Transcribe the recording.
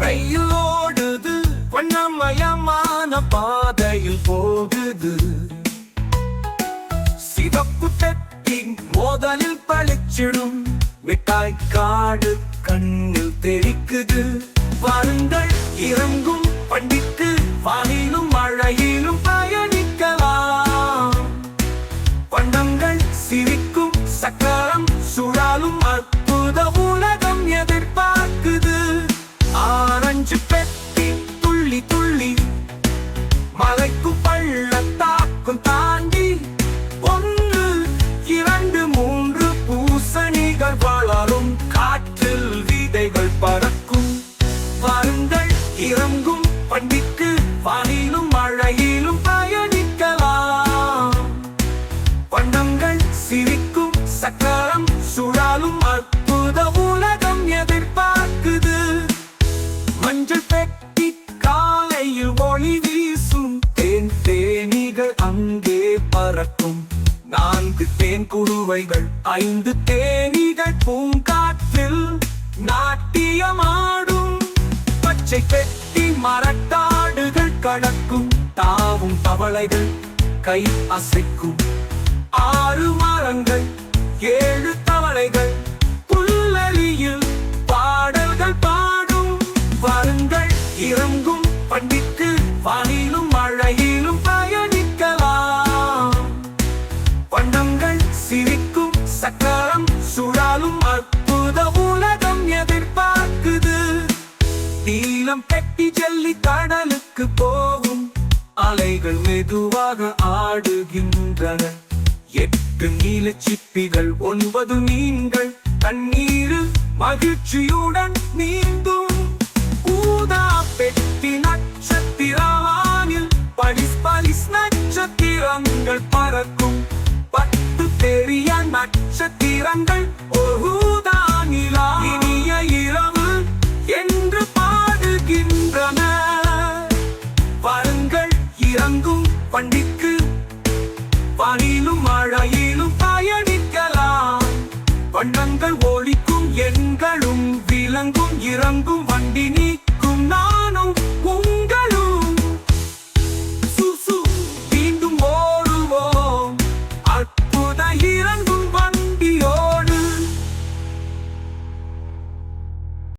ரயில் ஓடுது வண்ணமயமான பாதையில் போகுது. சிவப்பு பெட்டி மோதலில் பழிச்சிடும் மிட்டாய் காடு கண்ணில் தெரிக்குது ஆரஞ்சு பெட்டி துள்ளி துள்ளி மலைக்கும் பள்ளத்தாக்கும் தாண்டி ஒன்று இரண்டு மூன்று பூசணிகள் வளரும் காற்றில் விதைகள் பறக்கும். வாருங்கள் இறங்கும் பண்டிக்கு வானிலும் மழையிலும் பறக்கும் நான்கு தேன் குருவைகள் ஐந்து தேனிகள் பூங்காற்றில் நாட்டியமாடும். பச்சை பெட்டி மரத்தாடுகள் கடக்கும் தாவும் தவளைகள் கை அசைக்கும். ஆறு மரங்கள் சக்கரம் சுழலும் அற்புத உலகம் எதிர்பார்க்குது. நீளம் பெட்டி ஜல்லி கடலுக்கு போகும். அலைகள் மெதுவாக ஆடுகின்றன. எட்டு நீல சிப்பிகள் ஒன்பது மீன்கள் தண்ணீரில் மகிழ்ச்சியுடன் நட்சத்திரங்கள் ஊதா இனிய இரவு என்று பாடுகின்றன. வாருங்கள் இறங்கும் பண்டிக்கு வானிலும் மழையிலும் பயணிக்கலாம். வண்ணங்கள் ஒழிக்கும் எண்களும் விளங்கும் இறங்கும்